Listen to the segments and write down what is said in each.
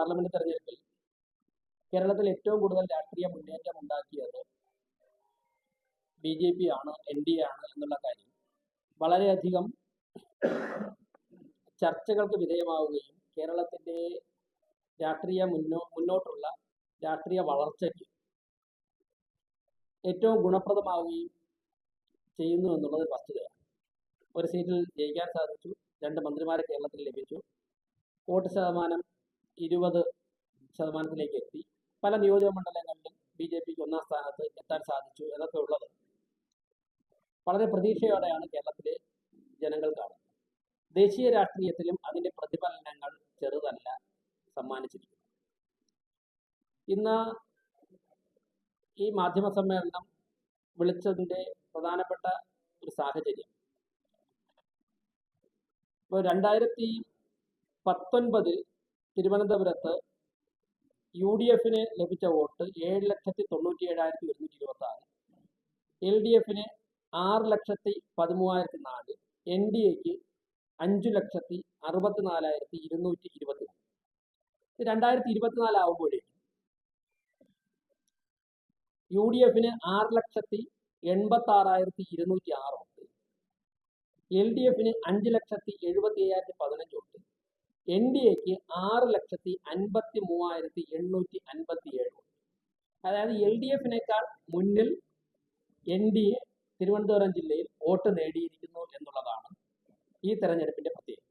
Parliament തെരഞ്ഞെടുപ്പിൽ കേരളത്തിൽ ഏറ്റവും കൂടുതൽ രാഷ്ട്രീയ മുന്നേറ്റം ഉണ്ടാക്കിയത് ബി ജെ പി ആണ് എൻ ഡി എ ആണ് എന്നുള്ള കാര്യം. വളരെയധികം ചർച്ചകൾക്ക് വിധേയമാവുകയും കേരളത്തിന്റെ രാഷ്ട്രീയ മുന്നോ മുന്നോട്ടുള്ള രാഷ്ട്രീയ വളർച്ചയ്ക്ക് ഏറ്റവും ഗുണപ്രദമാവുകയും ചെയ്യുന്നു എന്നുള്ളത് വസ്തുതയാണ്. ഒരു സീറ്റിൽ ജയിക്കാൻ സാധിച്ചു രണ്ട് മന്ത്രിമാരെ കേരളത്തിൽ ലഭിച്ചു. വോട്ട് ശതമാനം ഇരുപത് ശതമാനത്തിലേക്ക് എത്തി. പല നിയോജക മണ്ഡലങ്ങളിലും ബി ജെ പിക്ക് ഒന്നാം സ്ഥാനത്ത് എത്താൻ സാധിച്ചു എന്നൊക്കെ ഉള്ളത് വളരെ പ്രതീക്ഷയോടെയാണ് കേരളത്തിലെ ജനങ്ങൾ കാണുന്നത്. ദേശീയ രാഷ്ട്രീയത്തിലും അതിന്റെ പ്രതിഫലനങ്ങൾ ചെറുതല്ല സമ്മാനിച്ചിരിക്കുന്നു ഇന്ന് ഈ മാധ്യമ സമ്മേളനം വിളിച്ചതിന്റെ പ്രധാനപ്പെട്ട ഒരു സാഹചര്യം. ഇപ്പോൾ രണ്ടായിരത്തി പത്തൊൻപതിൽ തിരുവനന്തപുരത്ത് യു ഡി എഫിന് ലഭിച്ച വോട്ട് ഏഴ് ലക്ഷത്തി തൊണ്ണൂറ്റി ഏഴായിരത്തി ഒരുന്നൂറ്റി ഇരുപത്തി ആറ് എൽ ഡി എഫിന് ആറ് ലക്ഷത്തി പതിമൂവായിരത്തി നാല്. എൻ ഡി എക്ക് അഞ്ചു ലക്ഷത്തി അറുപത്തി നാലായിരത്തി ഇരുന്നൂറ്റി ഇരുപത്തി മൂന്ന് രണ്ടായിരത്തി ഇരുപത്തിനാല് ആകുമ്പോഴേക്കും യു ഡി എഫിന് ആറ് ലക്ഷത്തി എൺപത്തി ആറായിരത്തി ഇരുന്നൂറ്റി ആറ് വോട്ട്. എൽ ഡി എഫിന് അഞ്ച് ലക്ഷത്തി എഴുപത്തി അയ്യായിരത്തി പതിനഞ്ച് വോട്ട്. എൻ ഡി എക്ക് ആറ് ലക്ഷത്തി അൻപത്തി മൂവായിരത്തി എണ്ണൂറ്റി അൻപത്തി ഏഴ് അതായത് എൽ ഡി എഫിനേക്കാൾ മുന്നിൽ എൻ ഡി എ തിരുവനന്തപുരം ജില്ലയിൽ വോട്ട് നേടിയിരിക്കുന്നു എന്നുള്ളതാണ് ഈ തെരഞ്ഞെടുപ്പിന്റെ പ്രത്യേകത.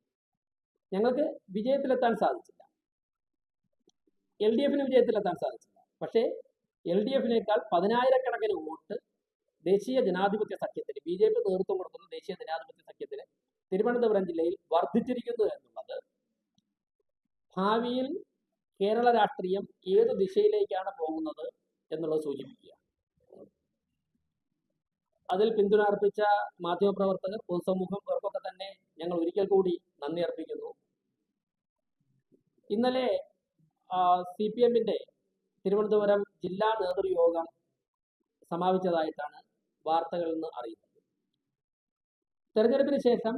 ഞങ്ങൾക്ക് വിജയത്തിലെത്താൻ സാധിച്ചില്ല. എൽ ഡി എഫിന് വിജയത്തിലെത്താൻ സാധിച്ചില്ല. പക്ഷേ എൽ ഡി എഫിനേക്കാൾ പതിനായിരക്കണക്കിന് വോട്ട് ദേശീയ ജനാധിപത്യ സഖ്യത്തിന് ബി ജെ പി നേതൃത്വം കൊടുക്കുന്ന ദേശീയ ജനാധിപത്യ സഖ്യത്തിന് തിരുവനന്തപുരം ജില്ലയിൽ വർദ്ധിച്ചിരിക്കുന്നു എന്നുള്ളത് ഭാവിയിൽ കേരള രാഷ്ട്രീയം ഏത് ദിശയിലേക്കാണ് പോകുന്നത് എന്നുള്ളത് സൂചിപ്പിക്കുക. അതിൽ പിന്തുണ അർപ്പിച്ച മാധ്യമപ്രവർത്തകർ പൊതുസമൂഹം ഇവർക്കൊക്കെ തന്നെ ഞങ്ങൾ ഒരിക്കൽ കൂടി നന്ദി അർപ്പിക്കുന്നു. ഇന്നലെ സി പി എമ്മിന്റെ തിരുവനന്തപുരം ജില്ലാ നേതൃയോഗം സമാപിച്ചതായിട്ടാണ് വാർത്തകളിൽ നിന്ന് അറിയുന്നത്. തെരഞ്ഞെടുപ്പിന് ശേഷം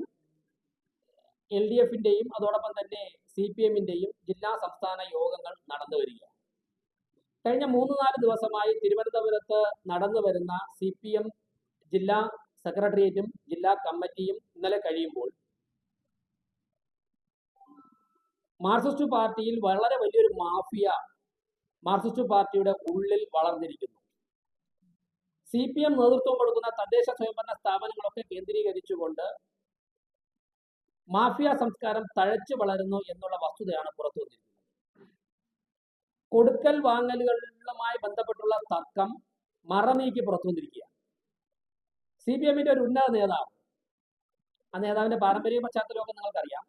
എൽ ഡി എഫിന്റെയും അതോടൊപ്പം തന്നെ സി പി എമ്മിന്റെയും ജില്ലാ സംസ്ഥാന യോഗങ്ങൾ നടന്നു വരികയാണ് കഴിഞ്ഞ മൂന്ന് നാല് ദിവസമായി തിരുവനന്തപുരത്ത് നടന്നു വരുന്ന സി പി എം ജില്ലാ സെക്രട്ടേറിയറ്റും ജില്ലാ കമ്മിറ്റിയും ഇന്നലെ കഴിയുമ്പോൾ മാർക്സിസ്റ്റ് പാർട്ടിയിൽ വളരെ വലിയൊരു മാഫിയ മാർക്സിസ്റ്റ് പാർട്ടിയുടെ ഉള്ളിൽ വളർന്നിരിക്കുന്നു. സി പി എം നേതൃത്വം കൊടുക്കുന്ന തദ്ദേശ സ്വയംഭരണ സ്ഥാപനങ്ങളൊക്കെ കേന്ദ്രീകരിച്ചുകൊണ്ട് മാഫിയ സംസ്കാരം തഴച്ചു വളരുന്നു എന്നുള്ള വസ്തുതയാണ് പുറത്തു വന്നിരിക്കുന്നത്. കൊടുക്കൽ വാങ്ങലുകളുമായി ബന്ധപ്പെട്ടുള്ള തർക്കം മറനീക്കി പുറത്തു വന്നിരിക്കുക സി പി എമ്മിന്റെ ഒരു ഉന്നത നേതാവ് ആ നേതാവിന്റെ പാരമ്പര്യ പശ്ചാത്തലമൊക്കെ നിങ്ങൾക്കറിയാം.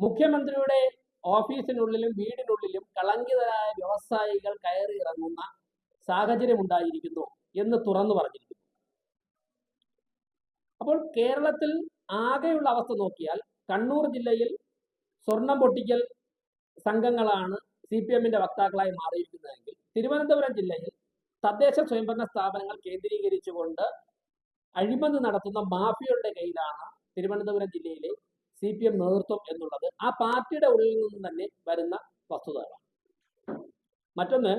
മുഖ്യമന്ത്രിയുടെ ഓഫീസിനുള്ളിലും വീടിനുള്ളിലും കളങ്കിതരായ വ്യവസായികൾ കയറി ഇറങ്ങുന്ന സാഹചര്യം ഉണ്ടായിരിക്കുന്നു എന്ന് തുറന്നു പറഞ്ഞിരിക്കുന്നു. അപ്പോൾ കേരളത്തിൽ ആകെയുള്ള അവസ്ഥ നോക്കിയാൽ കണ്ണൂർ ജില്ലയിൽ സ്വർണം പൊട്ടിക്കൽ സംഘങ്ങളാണ് സി പി എമ്മിന്റെ വക്താക്കളായി മാറിയിരിക്കുന്നതെങ്കിൽ തിരുവനന്തപുരം ജില്ലയിൽ തദ്ദേശ സ്വയംഭരണ സ്ഥാപനങ്ങൾ കേന്ദ്രീകരിച്ചുകൊണ്ട് അഴിമതി നടത്തുന്ന മാഫിയയുടെ കയ്യിലാണ് തിരുവനന്തപുരം ജില്ലയിലെ സി പി എം നേതൃത്വം എന്നുള്ളത്. ആ പാർട്ടിയുടെ ഉള്ളിൽ നിന്നും തന്നെ വരുന്ന വസ്തുതകളാണ്. മറ്റൊന്ന്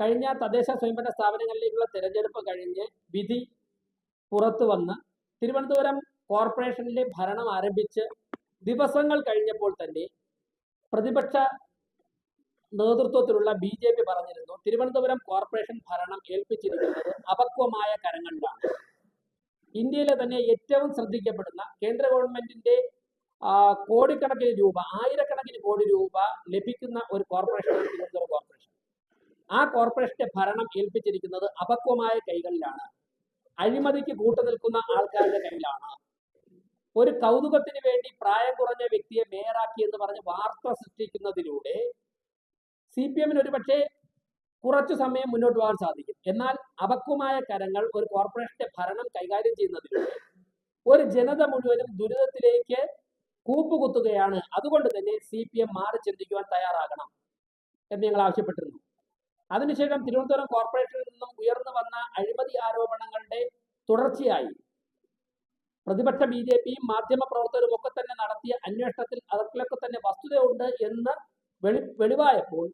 കഴിഞ്ഞ തദ്ദേശ സ്വയംഭരണ സ്ഥാപനങ്ങളിലേക്കുള്ള തെരഞ്ഞെടുപ്പ് കഴിഞ്ഞ് വിധി പുറത്തു വന്ന് തിരുവനന്തപുരം കോർപ്പറേഷനിലെ ഭരണം ആരംഭിച്ച് ദിവസങ്ങൾ കഴിഞ്ഞപ്പോൾ തന്നെ പ്രതിപക്ഷ നേതൃത്വത്തിലുള്ള ബി ജെ പി പറഞ്ഞിരുന്നു തിരുവനന്തപുരം കോർപ്പറേഷൻ ഭരണം ഏൽപ്പിച്ചിരിക്കുന്നത് അപക്വമായ കരങ്ങളിലാണ്. ഇന്ത്യയിലെ തന്നെ ഏറ്റവും ശ്രദ്ധിക്കപ്പെടുന്ന കേന്ദ്ര ഗവൺമെന്റിന്റെ കോടിക്കണക്കിന് രൂപ ആയിരക്കണക്കിന് കോടി രൂപ ലഭിക്കുന്ന ഒരു കോർപ്പറേഷനാണ് തിരുവനന്തപുരം കോർപ്പറേഷൻ. ആ കോർപ്പറേഷന്റെ ഭരണം ഏൽപ്പിച്ചിരിക്കുന്നത് അപക്വമായ കൈകളിലാണ്. അഴിമതിക്ക് കൂട്ടുനിൽക്കുന്ന ആൾക്കാരുടെ കയ്യിലാണ് ഒരു കൗതുകത്തിന് വേണ്ടി പ്രായം കുറഞ്ഞ വ്യക്തിയെ മേയറാക്കി എന്ന് പറഞ്ഞ് വാർത്ത സൃഷ്ടിക്കുന്നതിലൂടെ സി പി എമ്മിന് ഒരുപക്ഷെ കുറച്ചു സമയം മുന്നോട്ട് പോകാൻ സാധിക്കും. എന്നാൽ അപക്വമായ കരങ്ങൾ ഒരു കോർപ്പറേഷന്റെ ഭരണം കൈകാര്യം ചെയ്യുന്നതിലൂടെ ഒരു ജനത മുഴുവനും ദുരിതത്തിലേക്ക് കൂപ്പുകുത്തുകയാണ്. അതുകൊണ്ട് തന്നെ സി പി എം മാറി ചിന്തിക്കുവാൻ തയ്യാറാകണം എന്ന് ഞങ്ങൾ ആവശ്യപ്പെട്ടിരുന്നു. അതിനുശേഷം തിരുവനന്തപുരം കോർപ്പറേഷനിൽ നിന്നും ഉയർന്നു വന്ന അഴിമതി ആരോപണങ്ങളുടെ തുടർച്ചയായി പ്രതിപക്ഷ ബി ജെ പിയും മാധ്യമ പ്രവർത്തകരും ഒക്കെ തന്നെ നടത്തിയ അന്വേഷണത്തിൽ അതിലൊക്കെ തന്നെ വസ്തുതയുണ്ട് എന്ന് വെളി വെളിവായപ്പോൾ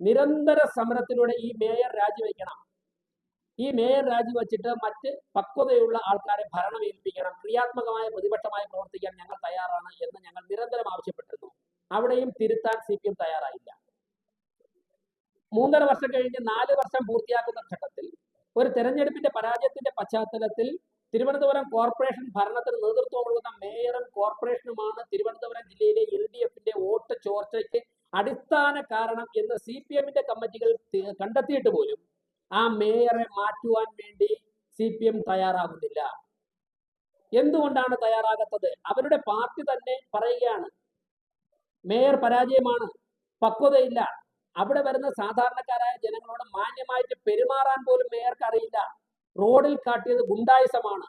നിരന്തര സമരത്തിലൂടെ ഈ മേയർ രാജിവെക്കണം. ഈ മേയർ രാജിവെച്ചിട്ട് മറ്റ് പക്വതയുള്ള ആൾക്കാരെ ഭരണം ഏൽപ്പിക്കണം ക്രിയാത്മകമായ പ്രതിപക്ഷമായി പ്രവർത്തിക്കാൻ ഞങ്ങൾ തയ്യാറാണ് എന്ന് ഞങ്ങൾ നിരന്തരം ആവശ്യപ്പെട്ടിരുന്നു. അവിടെയും തിരുത്താൻ സി പി എം തയ്യാറായില്ല. മൂന്നര വർഷം കഴിഞ്ഞ് നാല് വർഷം പൂർത്തിയാക്കുന്ന ഘട്ടത്തിൽ ഒരു തെരഞ്ഞെടുപ്പിന്റെ പരാജയത്തിന്റെ പശ്ചാത്തലത്തിൽ തിരുവനന്തപുരം കോർപ്പറേഷൻ ഭരണത്തിന് നേതൃത്വം കൊടുക്കുന്ന മേയറും കോർപ്പറേഷനുമാണ് തിരുവനന്തപുരം ജില്ലയിലെ എൽ ഡി എഫിന്റെ വോട്ട് ചോർച്ചയ്ക്ക് അടിസ്ഥാന കാരണം എന്ന് സി പി എമ്മിന്റെ കമ്മിറ്റികൾ കണ്ടെത്തിയിട്ട് പോലും ആ മേയറെ മാറ്റുവാൻ വേണ്ടി സി പി എം തയ്യാറാകുന്നില്ല എന്തുകൊണ്ടാണ് തയ്യാറാകാത്തത്? അവരുടെ പാർട്ടി തന്നെ പറയുകയാണ് മേയർ പരാജയമാണ് പക്വതയില്ല. അവിടെ വരുന്ന സാധാരണക്കാരായ ജനങ്ങളോട് മാന്യമായിട്ട് പെരുമാറാൻ പോലും മേയർക്ക് അറിയില്ല. റോഡിൽ കാട്ടിയത് ഗുണ്ടായുസമാണ്.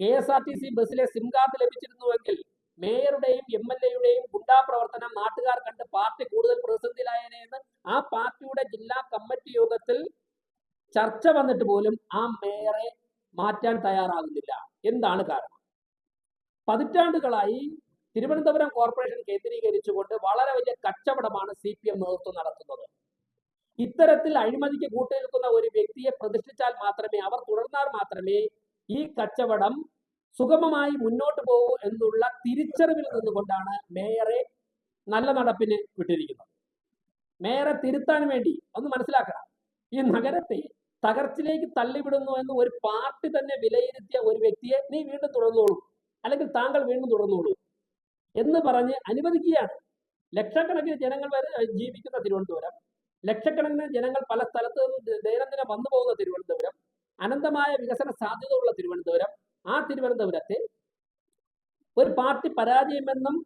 K S R T C ബസ്സിലെ സിം കാർഡ് ലഭിച്ചിരുന്നുവെങ്കിൽ മേയറുടെയും എം എൽ എയുടെയും ഗുണ്ടാ പ്രവർത്തനം നാട്ടുകാർ കണ്ട് പാർട്ടി കൂടുതൽ പ്രതിസന്ധിയിലായേനെ എന്ന് ആ പാർട്ടിയുടെ ജില്ലാ കമ്മിറ്റി യോഗത്തിൽ ചർച്ച വന്നിട്ട് പോലും ആ മേയറെ മാറ്റാൻ തയ്യാറാകുന്നില്ല. എന്താണ് കാരണം? പതിറ്റാണ്ടുകളായി തിരുവനന്തപുരം കോർപ്പറേഷൻ കേന്ദ്രീകരിച്ചുകൊണ്ട് വളരെ വലിയ കച്ചവടമാണ് സി പി എം നേതൃത്വം നടത്തുന്നത്. ഇത്തരത്തിൽ അഴിമതിക്ക് കൂട്ടുനിൽക്കുന്ന ഒരു വ്യക്തിയെ പ്രതിഷ്ഠിച്ചാൽ മാത്രമേ അവർ തുടർന്നാൽ മാത്രമേ ഈ കച്ചവടം സുഗമമായി മുന്നോട്ട് പോകൂ എന്നുള്ള തിരിച്ചറിവിൽ നിന്നുകൊണ്ടാണ് മേയറെ നല്ല നടപ്പിന് വിട്ടിരിക്കുന്നത്. മേയറെ തിരുത്താൻ വേണ്ടി ഒന്ന് മനസ്സിലാക്കണം. ഈ നഗരത്തെ തകർച്ചയിലേക്ക് തള്ളിവിടുന്നു എന്ന് ഒരു പാർട്ടി തന്നെ വിലയിരുത്തിയ ഒരു വ്യക്തിയെ നീ വീണ്ടും തുടർന്നോളൂ. അല്ലെങ്കിൽ താങ്കൾ വീണ്ടും തുടർന്നോളൂ എന്ന് പറഞ്ഞ് അനുവദിക്കുകയാണ്. ലക്ഷക്കണക്കിന് ജനങ്ങൾ വരെ ജീവിക്കുന്ന തിരുവനന്തപുരം. ലക്ഷക്കണക്കിന് ജനങ്ങൾ പല സ്ഥലത്ത് നിന്നും ദൈനംദിനം വന്നു പോകുന്ന തിരുവനന്തപുരം അനന്തമായ വികസന സാധ്യത ഉള്ള തിരുവനന്തപുരം ആ തിരുവനന്തപുരത്തെ ഒരു പാർട്ടി പരാജയമെന്നും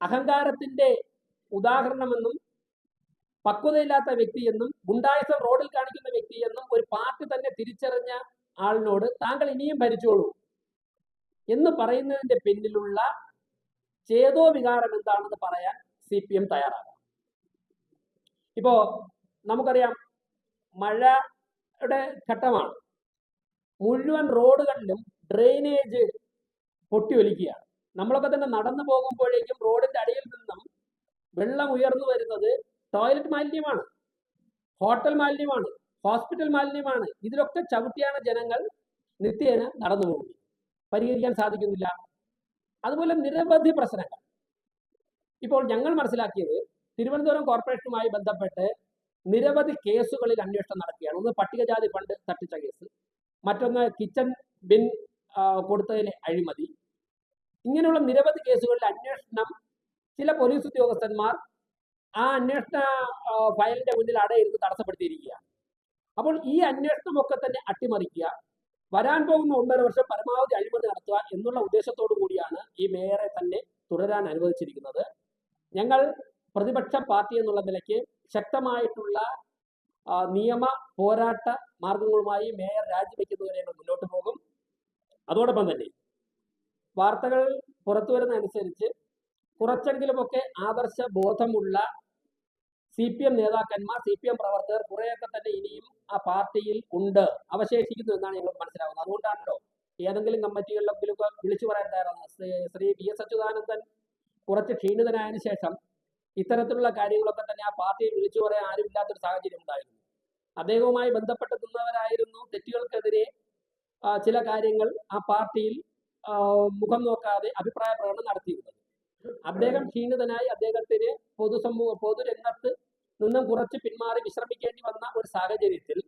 അഹങ്കാരത്തിന്റെ ഉദാഹരണമെന്നും പക്വതയില്ലാത്ത വ്യക്തിയെന്നും ഗുണ്ടായുസം റോഡിൽ കാണിക്കുന്ന വ്യക്തിയെന്നും ഒരു പാർട്ടി തന്നെ തിരിച്ചറിഞ്ഞ ആളിനോട് താങ്കൾ ഇനിയും ഭരിച്ചോളൂ എന്ന് പറയുന്നതിന്റെ പിന്നിലുള്ള ചേതോ വികാരം എന്താണെന്ന് പറയാൻ സി പി എം തയ്യാറാകാം ഇപ്പോ നമുക്കറിയാം മഴയുടെ ഘട്ടമാണ്. മുഴുവൻ റോഡുകളിലും ഡ്രെയിനേജ് പൊട്ടിയൊലിക്കുകയാണ്. നമ്മളൊക്കെ തന്നെ നടന്നു പോകുമ്പോഴേക്കും റോഡിന്റെ അടിയിൽ നിന്നും വെള്ളം ഉയർന്നു വരുന്നത് ടോയ്ലറ്റ് മാലിന്യമാണ് ഹോട്ടൽ മാലിന്യമാണ് ഹോസ്പിറ്റൽ മാലിന്യമാണ്. ഇതിലൊക്കെ ചവിട്ടിയാണ് ജനങ്ങൾ നിത്യേന നടന്നു പോകുന്നത്. പരിഹരിക്കാൻ സാധിക്കുന്നില്ല. അതുപോലെ നിരവധി പ്രശ്നങ്ങൾ. ഇപ്പോൾ ഞങ്ങൾ മനസ്സിലാക്കിയത് തിരുവനന്തപുരം കോർപ്പറേഷനുമായി ബന്ധപ്പെട്ട് നിരവധി കേസുകളിൽ അന്വേഷണം നടക്കുകയാണ്. ഒന്ന് പട്ടികജാതി ഫണ്ട് തട്ടിച്ച കേസ് മറ്റൊന്ന് കിച്ചൺ ബിൻ കൊടുത്തതിന് അഴിമതി. ഇങ്ങനെയുള്ള നിരവധി കേസുകളിൽ അന്വേഷണം ചില പോലീസ് ഉദ്യോഗസ്ഥന്മാർ ആ അന്വേഷണ ഫയലിന്റെ മുന്നിൽ അടയിരുന്ന് തടസ്സപ്പെടുത്തിയിരിക്കുകയാണ്. അപ്പോൾ ഈ അന്വേഷണമൊക്കെ തന്നെ അട്ടിമറിക്കുക വരാൻ പോകുന്ന ഒന്നര വർഷം പരമാവധി അഴിമതി നടത്തുക എന്നുള്ള ഉദ്ദേശത്തോടു കൂടിയാണ് ഈ മേയറെ തന്നെ തുടരാൻ അനുവദിച്ചിരിക്കുന്നത്. ഞങ്ങൾ പ്രതിപക്ഷ പാർട്ടി എന്നുള്ള നിലയ്ക്ക് ശക്തമായിട്ടുള്ള നിയമ പോരാട്ട മാർഗങ്ങളുമായി മേയർ രാജിവെക്കുന്നവരെ ഞങ്ങൾ മുന്നോട്ട് പോകും. അതോടൊപ്പം തന്നെ വാർത്തകൾ പുറത്തു വരുന്നതനുസരിച്ച് കുറച്ചെങ്കിലുമൊക്കെ ആദർശ ബോധമുള്ള സി പി എം നേതാക്കന്മാർ സി പി എം പ്രവർത്തകർ കുറേയൊക്കെ തന്നെ ഇനിയും ആ പാർട്ടിയിൽ ഉണ്ട് അവശേഷിക്കുന്നു എന്നാണ് ഞങ്ങൾ മനസ്സിലാകുന്നത് അതുകൊണ്ടാണല്ലോ ഏതെങ്കിലും കമ്മിറ്റികളിലൊക്കെ വിളിച്ചു പറയാൻ തയ്യാറാണ്. ശ്രീ- ശ്രീ വി എസ് അച്യുതാനന്ദൻ കുറച്ച് ക്ഷീണിതനായതിനു ശേഷം ഇത്തരത്തിലുള്ള കാര്യങ്ങളൊക്കെ തന്നെ ആ പാർട്ടിയെ വിളിച്ചു പറയാൻ ആരുമില്ലാത്തൊരു സാഹചര്യം ഉണ്ടായിരുന്നു. അദ്ദേഹവുമായി ബന്ധപ്പെട്ട് നിന്നവരായിരുന്നു. തെറ്റുകൾക്കെതിരെ ചില കാര്യങ്ങൾ ആ പാർട്ടിയിൽ മുഖം നോക്കാതെ അഭിപ്രായ പ്രകടനം നടത്തിയിരുന്നത്. അദ്ദേഹം ക്ഷീണിതനായി അദ്ദേഹത്തിന് പൊതുസമൂഹ പൊതുരംഗത്ത് നിന്നും കുറച്ച് പിന്മാറി വിശ്രമിക്കേണ്ടി വന്ന ഒരു സാഹചര്യത്തിൽ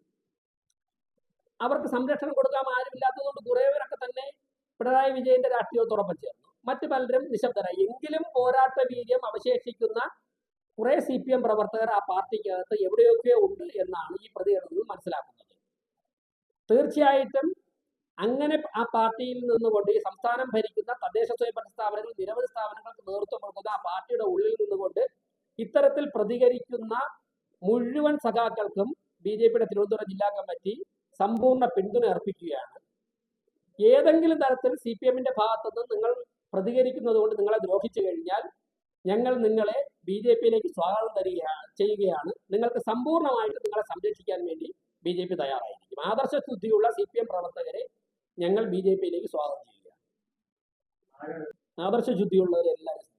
അവർക്ക് സംരക്ഷണം കൊടുക്കാൻ ആരുമില്ലാത്തതുകൊണ്ട് കുറേവരൊക്കെ തന്നെ പിണറായി വിജയന്റെ രാഷ്ട്രീയത്തോടൊപ്പം ചേർന്നു. മറ്റു പലരും നിശബ്ദരായി. എങ്കിലും പോരാട്ട വീര്യം അവശേഷിക്കുന്ന കുറെ സി പി എം പ്രവർത്തകർ ആ പാർട്ടിക്കകത്ത് എവിടെയൊക്കെ ഉണ്ട് എന്നാണ് ഈ പ്രതികരണത്തിൽ മനസ്സിലാക്കുന്നത്. തീർച്ചയായിട്ടും അങ്ങനെ ആ പാർട്ടിയിൽ നിന്നുകൊണ്ട് ഈ സംസ്ഥാനം ഭരിക്കുന്ന തദ്ദേശ സ്വയംഭരണ സ്ഥാപനങ്ങൾ നിരവധി സ്ഥാപനങ്ങൾക്ക് നേതൃത്വം കൊടുക്കുന്ന ആ പാർട്ടിയുടെ ഉള്ളിൽ നിന്നുകൊണ്ട് ഇത്തരത്തിൽ പ്രതികരിക്കുന്ന മുഴുവൻ സഖാക്കൾക്കും ബി ജെ പിയുടെ തിരുവനന്തപുരം ജില്ലാ കമ്മിറ്റി സമ്പൂർണ പിന്തുണ അർപ്പിക്കുകയാണ്. ഏതെങ്കിലും തരത്തിൽ സി പി എമ്മിന്റെ ഭാഗത്തുനിന്ന് നിങ്ങൾ പ്രതികരിക്കുന്നത് കൊണ്ട് നിങ്ങളെ ദ്രോഹിച്ചു കഴിഞ്ഞാൽ ഞങ്ങൾ നിങ്ങളെ ബി ജെ പിയിലേക്ക് സ്വാഗതം തരികയാണ് ചെയ്യുകയാണ്. നിങ്ങൾക്ക് സമ്പൂർണമായിട്ട് നിങ്ങളെ സംരക്ഷിക്കാൻ വേണ്ടി ബി ജെ പി തയ്യാറായിരിക്കും. ആദർശ ശുദ്ധിയുള്ള സി പി എം പ്രവർത്തകരെ ഞങ്ങൾ ബി ജെ പിയിലേക്ക് സ്വാഗതം ചെയ്യുക. ആദർശ ശുദ്ധിയുള്ളവരെല്ലാവരും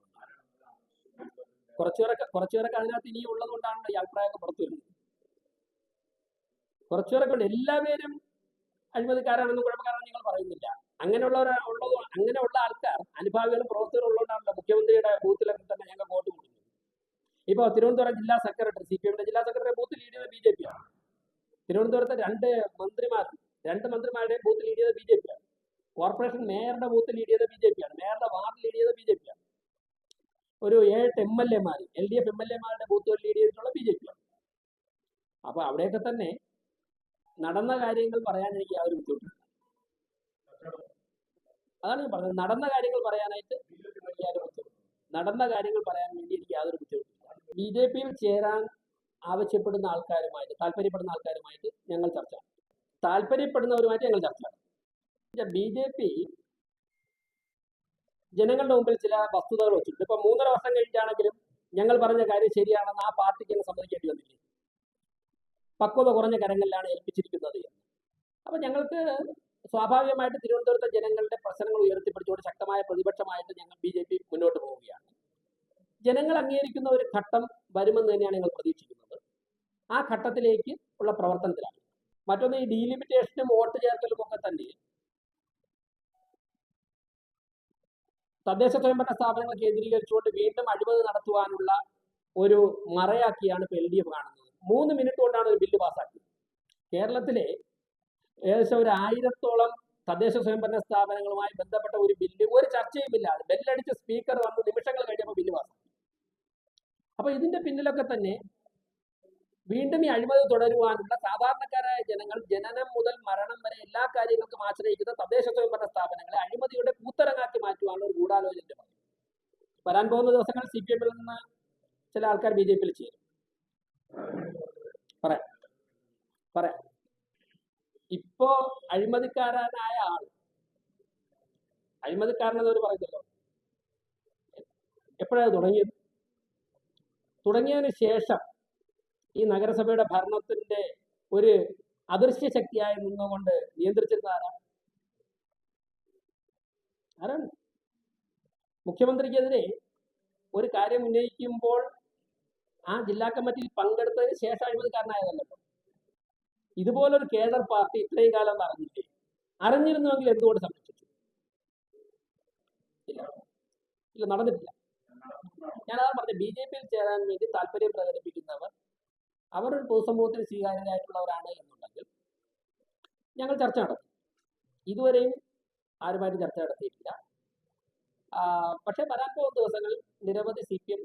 കുറച്ചുപേരൊക്കെ കുറച്ചുപേരൊക്കെ അതിനകത്ത് ഇനിയും ഉള്ളത് കൊണ്ടാണ് ഈ അഭിപ്രായമൊക്കെ പുറത്തു വരുന്നത്. കുറച്ചുപേരൊക്കെ ഉണ്ട്. എല്ലാവരും അഴിമതിക്കാരാണെന്നും കുഴപ്പക്കാരാണെന്ന് നിങ്ങൾ പറയുന്നില്ല. അങ്ങനെയുള്ളവർ ഉള്ളത് അങ്ങനെയുള്ള ആൾക്കാർ അനുഭാവികളും പ്രവർത്തകരും ഉള്ളതുകൊണ്ടാണല്ലോ മുഖ്യമന്ത്രിയുടെ ബൂത്തിലൊക്കെ തന്നെ ഞങ്ങൾ വോട്ട് കൊടുക്കുന്നത്. ഇപ്പൊ തിരുവനന്തപുരം ജില്ലാ സെക്രട്ടറി സി പി എമ്മിന്റെ ജില്ലാ സെക്രട്ടറി ബൂത്ത് ലീഡ് ചെയ്തത് ബി ജെ പി ആണ്. തിരുവനന്തപുരത്തെ രണ്ട് മന്ത്രിമാർ രണ്ട് മന്ത്രിമാരുടെ ബൂത്ത് ലീഡ് ചെയ്തത് ബി ജെ പി ആണ്. കോർപ്പറേഷൻ മേയറുടെ ബൂത്ത് ലീഡ് ചെയ്തത് ബി ജെ പി ആണ്. മേയറുടെ വാർഡ് ലീഡ് ചെയ്തത് ബി ജെ പി ആണ്. ഒരു ഏഴ് എം എൽ എമാർ L D F M L എമാരുടെ ബൂത്തുകൾ ലീഡ് ചെയ്തിട്ടുള്ള ബി ജെ പി ആണ്. അപ്പൊ അവിടെയൊക്കെ തന്നെ നടന്ന കാര്യങ്ങൾ പറയാൻ എനിക്ക് യാതൊരു ബുദ്ധിമുട്ടില്ല അതാണ് ഞാൻ പറഞ്ഞത്. നടന്ന കാര്യങ്ങൾ പറയാനായിട്ട് യാതൊരു ബുദ്ധിമുട്ടില്ല നടന്ന കാര്യങ്ങൾ പറയാൻ വേണ്ടി എനിക്ക് യാതൊരു ബുദ്ധിമുട്ടില്ല. ബി ജെ പിയിൽ ചേരാൻ ആവശ്യപ്പെടുന്ന ആൾക്കാരുമായിട്ട് താല്പര്യപ്പെടുന്ന ആൾക്കാരുമായിട്ട് ഞങ്ങൾ ചർച്ച. താല്പര്യപ്പെടുന്നവരുമായിട്ട് ഞങ്ങൾ ചർച്ച. ബി ജെ പി ജനങ്ങളുടെ മുമ്പിൽ ചില വസ്തുതകൾ വെച്ചിട്ടുണ്ട്. ഇപ്പൊ മൂന്നര വർഷം കഴിഞ്ഞിട്ടാണെങ്കിലും ഞങ്ങൾ പറഞ്ഞ കാര്യം ശരിയാണെന്ന് ആ പാർട്ടിക്ക് തന്നെ സമ്മതിക്കേണ്ടി വന്നില്ലേ? പക്വത കുറഞ്ഞ കരങ്ങളിലാണ് ഏൽപ്പിച്ചിരിക്കുന്നത് അപ്പൊ ഞങ്ങൾക്ക് സ്വാഭാവികമായിട്ട് തിരുവനന്തപുരത്തെ ജനങ്ങളുടെ പ്രശ്നങ്ങൾ ഉയർത്തിപ്പിടിച്ചുകൊണ്ട് ശക്തമായ പ്രതിപക്ഷമായിട്ട് ഞങ്ങൾ ബി ജെ പി മുന്നോട്ട് പോവുകയാണ്. ജനങ്ങൾ അംഗീകരിക്കുന്ന ഒരു ഘട്ടം വരുമെന്ന് തന്നെയാണ് ഞങ്ങൾ പ്രതീക്ഷിക്കുന്നത്. ആ ഘട്ടത്തിലേക്ക് ഉള്ള പ്രവർത്തനത്തിലാണ്. മറ്റൊന്ന് ഈ ഡീലിമിറ്റേഷനും വോട്ട് ചേർക്കലും ഒക്കെ തന്നെ തദ്ദേശ സ്വയംഭരണ സ്ഥാപനങ്ങൾ കേന്ദ്രീകരിച്ചുകൊണ്ട് വീണ്ടും അഴിമതി നടത്തുവാനുള്ള ഒരു മറയാക്കിയാണ് ഇപ്പോൾ എൽ ഡി എഫ് കാണുന്നത്. മൂന്ന് മിനിറ്റ് കൊണ്ടാണ് ഒരു ബില്ല് പാസ്സാക്കിയത്. കേരളത്തിലെ ഏകദേശം ഒരു ആയിരത്തോളം തദ്ദേശ സ്വയംഭരണ സ്ഥാപനങ്ങളുമായി ബന്ധപ്പെട്ട ഒരു ബില്ല് ഒരു ചർച്ചയുമില്ലാതെ ബെല്ലടിച്ച് സ്പീക്കർ വന്ന് നിമിഷങ്ങൾ കഴിഞ്ഞപ്പോൾ ബില്ല് പാസ്സാക്കി അപ്പൊ ഇതിന്റെ പിന്നിലൊക്കെ തന്നെ വീണ്ടും ഈ അഴിമതി തുടരുവാനുള്ള സാധാരണക്കാരായ ജനങ്ങൾ ജനനം മുതൽ മരണം വരെ എല്ലാ കാര്യങ്ങൾക്കും ആശ്രയിക്കുന്ന തദ്ദേശ സ്വയംഭരണ സ്ഥാപനങ്ങളെ അഴിമതിയുടെ കൂത്തരങ്ങാക്കി മാറ്റുവാനുള്ള ഒരു ഗൂഢാലോചന വരാൻ പോകുന്ന ദിവസങ്ങൾ സി പി എമ്മിൽ നിന്ന് ചില ആൾക്കാർ ബി ജെ പിയിൽ ചേരും. പറയാം. പറയാം. ഇപ്പോ അഴിമതിക്കാരനായ ആൾ. അഴിമതിക്കാരനെന്നവർ പറയുന്നല്ലോ. എപ്പോഴാണ് തുടങ്ങിയത്? തുടങ്ങിയതിന് ശേഷം ഈ നഗരസഭയുടെ ഭരണത്തിന്റെ ഒരു അദൃശ്യ ശക്തിയായി നിന്നുകൊണ്ട് നിയന്ത്രിച്ചിരുന്ന ആരാണ് ആരാണ്? മുഖ്യമന്ത്രിക്കെതിരെ ഒരു കാര്യം ഉന്നയിക്കുമ്പോൾ ആ ജില്ലാ കമ്മിറ്റിയിൽ പങ്കെടുത്തതിന് ശേഷം അഴിമതിക്കാരനായതല്ലോ ഇതുപോലൊരു കേഡർ പാർട്ടി ഇത്രയും കാലം അറിഞ്ഞില്ലേ? അറിഞ്ഞിരുന്നുവെങ്കിൽ എന്തുകൊണ്ട് സംരക്ഷിച്ചു? ഇല്ല. ഇല്ല നടന്നിട്ടില്ല. ഞാനതാ പറഞ്ഞ ബി ജെ പിയിൽ ചേരാൻ വേണ്ടി താല്പര്യം പ്രകടിപ്പിക്കുന്നവർ അവരൊരു പൊതുസമൂഹത്തിന് സ്വീകാര്യരായിട്ടുള്ളവരാണ് എന്നുണ്ടെങ്കിൽ ഞങ്ങൾ ചർച്ച നടത്തും. ഇതുവരെയും ആരുമായിട്ട് ചർച്ച നടത്തിയിട്ടില്ല. പക്ഷേ വരാൻ പോകുന്ന ദിവസങ്ങളിൽ നിരവധി സി പി എം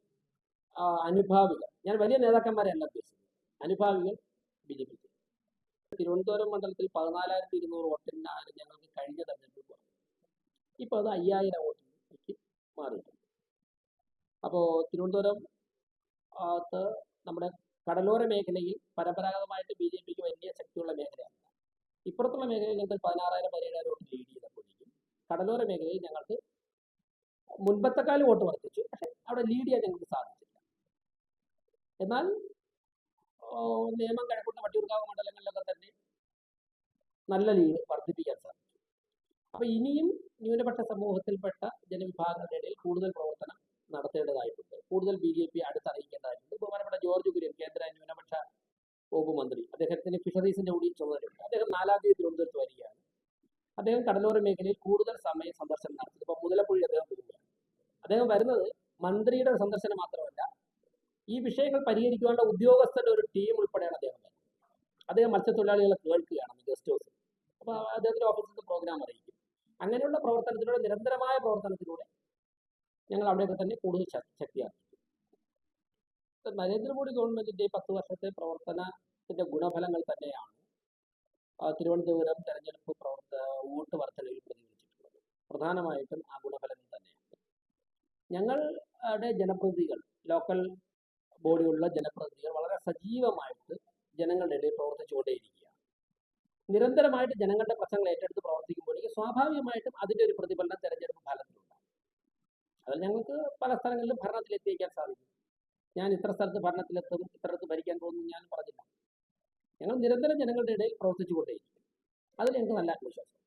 അനുഭാവികൾ ഞാൻ വലിയ നേതാക്കന്മാരെ അല്ല ഉദ്ദേശിച്ചത്. അനുഭാവികൾ ബി ജെ പി തിരുവനന്തപുരം മണ്ഡലത്തിൽ പതിനാലായിരത്തി ഇരുന്നൂറ് വോട്ടിനാണ് ഞങ്ങൾക്ക് കഴിഞ്ഞ തെരഞ്ഞെടുപ്പിൽ കുറഞ്ഞത് ഇപ്പോൾ അത് അയ്യായിരം വോട്ടിലേക്ക് മാറിയിട്ടുണ്ട്. അപ്പോൾ തിരുവനന്തപുരം നമ്മുടെ കടലോര മേഖലയിൽ പരമ്പരാഗതമായിട്ട് ബി ജെ പിക്ക് വലിയ ശക്തിയുള്ള മേഖലയാണ്. ഇപ്പുറത്തുള്ള മേഖലയിൽ ഞങ്ങൾ പതിനാറായിരം പതിനേഴായിരം വോട്ട് ലീഡ് ചെയ്തപ്പോഴേക്കും കടലോര മേഖലയിൽ ഞങ്ങൾക്ക് മുൻപത്തെക്കാലം വോട്ട് വർദ്ധിച്ചു. പക്ഷെ അവിടെ ലീഡ് ചെയ്യാൻ ഞങ്ങൾക്ക് സാധിച്ചില്ല. എന്നാൽ നേമം കഴക്കൂട്ടം വട്ടിയൂർക്കാവ് മണ്ഡലങ്ങളിലൊക്കെ തന്നെ നല്ല രീതിയിൽ വർദ്ധിപ്പിക്കാൻ സാധിക്കും അപ്പൊ ഇനിയും ന്യൂനപക്ഷ സമൂഹത്തിൽപ്പെട്ട ജനവിഭാഗങ്ങളുടെ ഇടയിൽ കൂടുതൽ പ്രവർത്തനം നടത്തേണ്ടതായിട്ടുണ്ട്. കൂടുതൽ ബി ജെ പി അടുത്തറിയിക്കേണ്ടതായിട്ടുണ്ട്. ബഹുമാനപ്പെട്ട ജോർജ് കുര്യൻ കേന്ദ്ര ന്യൂനപക്ഷ വകുപ്പ് മന്ത്രി. അദ്ദേഹത്തിന് ഫിഷറീസിന്റെ കൂടി ചുമതലയുണ്ട്. അദ്ദേഹം നാലാം തീയതി തിരുവനന്തപുരത്ത് വരികയാണ്. അദ്ദേഹം കടലോര മേഖലയിൽ കൂടുതൽ സമയം സന്ദർശനം നടത്തുന്നത് ഇപ്പൊ മുതലപ്പുഴി അദ്ദേഹം വരികയാണ് അദ്ദേഹം വരുന്നത് മന്ത്രിയുടെ സന്ദർശനം മാത്രമല്ല ഈ വിഷയങ്ങൾ പരിഹരിക്കുവാനുള്ള ഉദ്യോഗസ്ഥരുടെ ഒരു ടീം ഉൾപ്പെടെയാണ് അദ്ദേഹം അദ്ദേഹം മത്സ്യത്തൊഴിലാളികളെ കേൾക്കുകയാണ് ഗസ്റ്റ് ഹൗസ് അപ്പോൾ അദ്ദേഹത്തിന്റെ ഓഫീസിൽ നിന്ന് പ്രോഗ്രാം അറിയിക്കും. അങ്ങനെയുള്ള പ്രവർത്തനത്തിലൂടെ നിരന്തരമായ പ്രവർത്തനത്തിലൂടെ ഞങ്ങൾ അവിടെയൊക്കെ തന്നെ കൂടുതൽ ശക്തിയാക്കും. നരേന്ദ്രമോദി ഗവൺമെന്റിന്റെ പത്ത് വർഷത്തെ പ്രവർത്തനത്തിന്റെ ഗുണഫലങ്ങൾ തന്നെയാണ് തിരുവനന്തപുരം തെരഞ്ഞെടുപ്പ് പ്രവർത്ത വോട്ട് വർധനയിൽ പ്രതിഫലിച്ചിട്ടുള്ളത്. പ്രധാനമായിട്ടും ആ ഗുണഫലങ്ങൾ തന്നെയാണ്. ഞങ്ങളുടെ ജനപ്രതിനിധികൾ ലോക്കൽ ബോഡിയുള്ള ജനപ്രതിനിധികൾ വളരെ സജീവമായിട്ട് ജനങ്ങളുടെ ഇടയിൽ പ്രവർത്തിച്ചുകൊണ്ടേയിരിക്കുകയാണ്. നിരന്തരമായിട്ട് ജനങ്ങളുടെ പ്രശ്നങ്ങൾ ഏറ്റെടുത്ത് പ്രവർത്തിക്കുമ്പോഴേക്കും സ്വാഭാവികമായിട്ടും അതിന്റെ ഒരു പ്രതിഫലനം തെരഞ്ഞെടുപ്പ് ഫലത്തിലുണ്ടാകും അതിൽ ഞങ്ങൾക്ക് പല സ്ഥലങ്ങളിലും ഭരണത്തിലെത്തിക്കാൻ സാധിക്കും. ഞാൻ ഇത്ര സ്ഥലത്ത് ഭരണത്തിലെത്തും ഇത്രത്ത് ഭരിക്കാൻ പോകുന്നു ഞാൻ പറഞ്ഞില്ല. ഞങ്ങൾ നിരന്തരം ജനങ്ങളുടെ ഇടയിൽ പ്രവർത്തിച്ചുകൊണ്ടേയിരിക്കും. അതിൽ ഞങ്ങൾക്ക് നല്ല ആത്മവിശ്വാസം